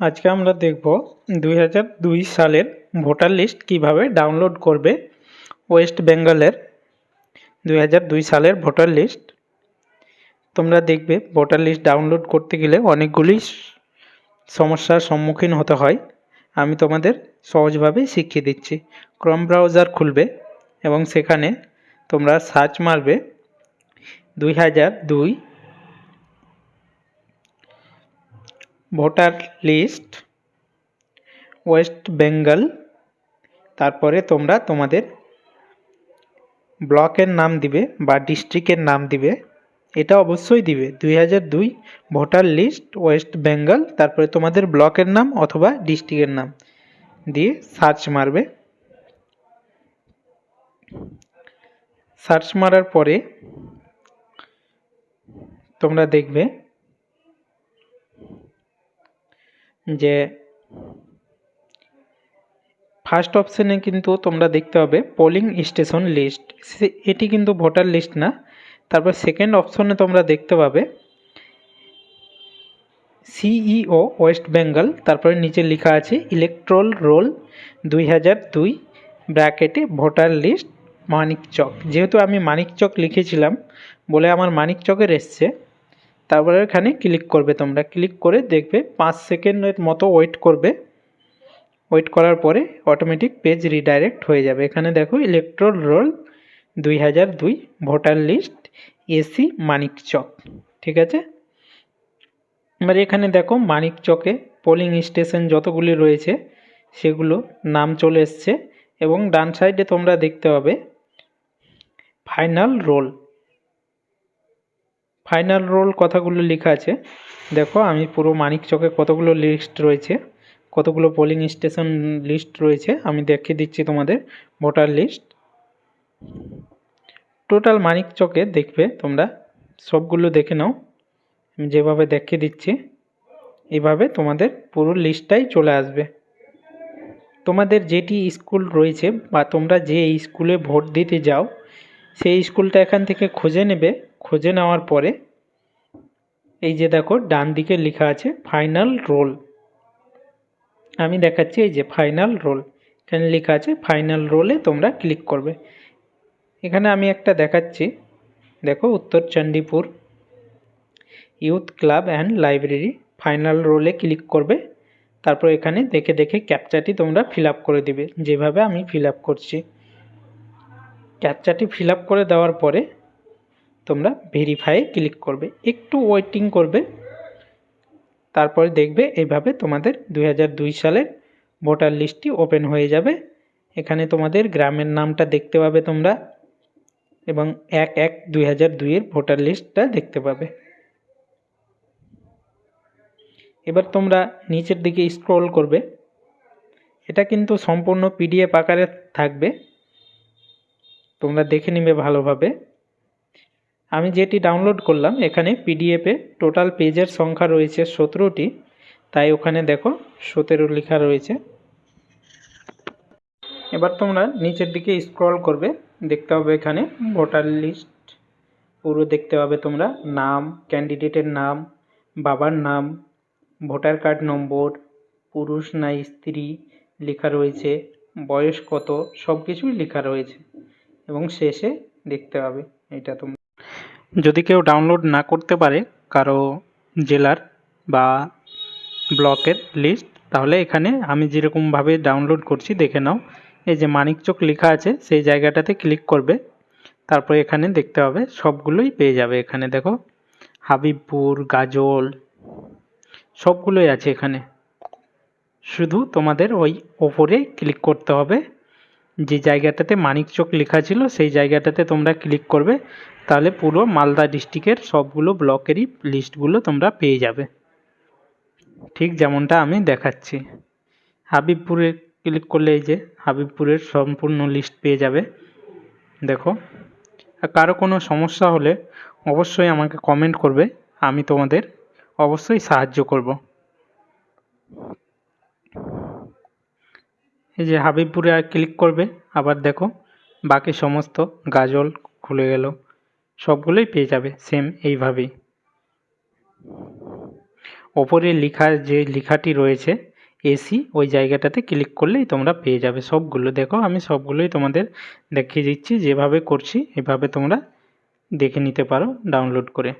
আজকে আমরা দেখব দুই হাজার দুই সালের ভোটার লিস্ট কীভাবে ডাউনলোড করবে ওয়েস্ট বেঙ্গলের দুই হাজার দুই সালের ভোটার লিস্ট। তোমরা দেখবে ভোটার লিস্ট ডাউনলোড করতে গেলে অনেকগুলি সমস্যার সম্মুখীন হতে হয়। আমি তোমাদের সহজভাবে শিখিয়ে দিচ্ছি। ক্রম ব্রাউজার খুলবে এবং সেখানে তোমরা সার্চ মারবে দুই হাজার দুই ভোটার লিস্ট, ওয়েস্ট বেঙ্গল, তারপরে তোমরা তোমাদের ব্লকের নাম দিবে বা ডিস্ট্রিক্টের নাম দিবে। এটা অবশ্যই দিবে। দুই হাজার দুই ভোটার লিস্ট, ওয়েস্ট বেঙ্গল, তারপরে তোমাদের ব্লকের নাম অথবা ডিস্ট্রিক্টের নাম দিয়ে সার্চ মারবে। সার্চ মারার পরে তোমরা দেখবে যে ফার্স্ট অপশানে কিন্তু তোমরা দেখতে পাবে পোলিং স্টেশন লিস্ট এটি কিন্তু ভোটার লিস্ট না। তারপর সেকেন্ড অপশনে তোমরা দেখতে পাবে সিইও ওয়েস্ট বেঙ্গল তারপরে নিচে লেখা আছে ইলেকট্রল রোল দুই হাজার দুই ব্র্যাকেটে ভোটার লিস্ট মানিকচক। যেহেতু আমি মানিকচক লিখেছিলাম, বলে আমার মানিকচকের এসছে। তারপরে এখানে ক্লিক করবে তোমরা। ক্লিক করে দেখবে পাঁচ সেকেন্ডের মতো ওয়েট করবে। ওয়েট করার পরে অটোমেটিক পেজ রিডাইরেক্ট হয়ে যাবে। এখানে দেখো ইলেকট্রল রোল দুই হাজার দুই ভোটার লিস্ট এসি মানিকচক ঠিক আছে? এবার এখানে দেখো মানিকচকে পোলিং স্টেশন যতগুলি রয়েছে সেগুলো নাম চলে এসছে এবং ডান সাইডে তোমরা দেখতে পাবে ফাইনাল রোল ফাইনাল রোল কথাগুলো লেখা আছে। দেখো, আমি পুরো মানিকচকে কতগুলো লিস্ট রয়েছে, কতগুলো পোলিং স্টেশন লিস্ট রয়েছে, আমি দেখিয়ে দিচ্ছি তোমাদের ভোটার লিস্ট। টোটাল মানিকচকে দেখবে তোমরা, সবগুলো দেখে নাও, আমি যেভাবে দেখিয়ে দিচ্ছি, এভাবে তোমাদের পুরো লিস্টটাই চলে আসবে। তোমাদের যেটি স্কুল রয়েছে বা তোমরা যে স্কুলে ভোট দিতে যাও, সেই স্কুলটা এখান থেকে খুঁজে নেবে খুঁজে নেওয়ার পরে, এই যে দেখো, ডান দিকে লেখা আছে, ফাইনাল রোল। আমি দেখাচ্ছি এই যে, ফাইনাল রোল। এখানে লেখা আছে, ফাইনাল রোলে তোমরা ক্লিক করবে। এখানে আমি একটা দেখাচ্ছি, দেখো, Uttar Chandipur youth club and library, final রোলে click করবে। তারপর এখানে দেখে দেখে ক্যাপচাটি তোমরা ফিল করে দিবে, যেভাবে আমি ফিল করছি। ক্যাপচাটি ফিল করে দেওয়ার পরে তোমরা ভেরিফাইয়ে ক্লিক করবে। একটু ওয়েটিং করবে। তারপরে দেখবে এইভাবে তোমাদের দু হাজার দুই সালের ভোটার লিস্টটি ওপেন হয়ে যাবে। এখানে তোমাদের গ্রামের নামটা দেখতে পাবে তোমরা এবং এক এক দুই হাজার দুইয়ের ভোটার লিস্টটা দেখতে পাবে। এবার তোমরা নিচের দিকে স্ক্রল করবে। এটা কিন্তু সম্পূর্ণ পিডিএফ আকারে থাকবে। তোমরা দেখে নিবে ভালোভাবে। আমি যেটি ডাউনলোড করলাম, এখানে পিডিএফে টোটাল পেজের সংখ্যা রয়েছে সতেরোটি। তাই ওখানে দেখো সতেরো লেখা রয়েছে। এবার তোমরা নিচের দিকে স্ক্রল করবে, দেখতে হবে এখানে ভোটার লিস্ট পুরো দেখতে পাবে তোমরা নাম ক্যান্ডিডেটের নাম, বাবার নাম ভোটার কার্ড নম্বর পুরুষ না স্ত্রী লেখা রয়েছে, বয়স কত সব কিছুই লেখা রয়েছে। এবং শেষে দেখতে হবে এটা তোমরা যদি কেউ ডাউনলোড না করতে পারে কারও জেলার বা ব্লকের লিস্ট তাহলে এখানে আমি যেরকমভাবে ডাউনলোড করছি, দেখে নাও। এই যে মানিকচক লেখা আছে, সেই জায়গাটাতে ক্লিক করবে। তারপরে এখানে দেখতে হবে, সবগুলোই পেয়ে যাবে এখানে, দেখো। হাবিবপুর, গাজল, সবগুলোই আছে এখানে। শুধু তোমাদের ওই ওপরে ক্লিক করতে হবে। যে জায়গাটাতে মানিকচক লেখা ছিল, সেই জায়গাটাতে তোমরা ক্লিক করবে। তাহলে পুরো মালদা ডিস্ট্রিক্টের সবগুলো ব্লকেরই লিস্টগুলো তোমরা পেয়ে যাবে। ঠিক যেমনটা আমি দেখাচ্ছি। হাবিবপুরে ক্লিক করলে এই যে হাবিবপুরের সম্পূর্ণ লিস্ট পেয়ে যাবে। দেখো। কারও কোনো সমস্যা হলে অবশ্যই আমাকে কমেন্ট করবে, আমি তোমাদের অবশ্যই সাহায্য করব। এই যে হাবিবপুরে ক্লিক করবে, আবার দেখো বাকি সমস্ত গাজল খুলে গেল, সবগুলোই পেয়ে যাবে সেম এইভাবেই। ওপরে লেখা যে লেখাটি রয়েছে এসি ওই জায়গাটাতে ক্লিক করলেই তোমরা পেয়ে যাবে সবগুলো। দেখো আমি সবগুলোই তোমাদের দেখিয়ে দিচ্ছি, যেভাবে করছি এভাবে তোমরা দেখে নিতে পারো ডাউনলোড করে।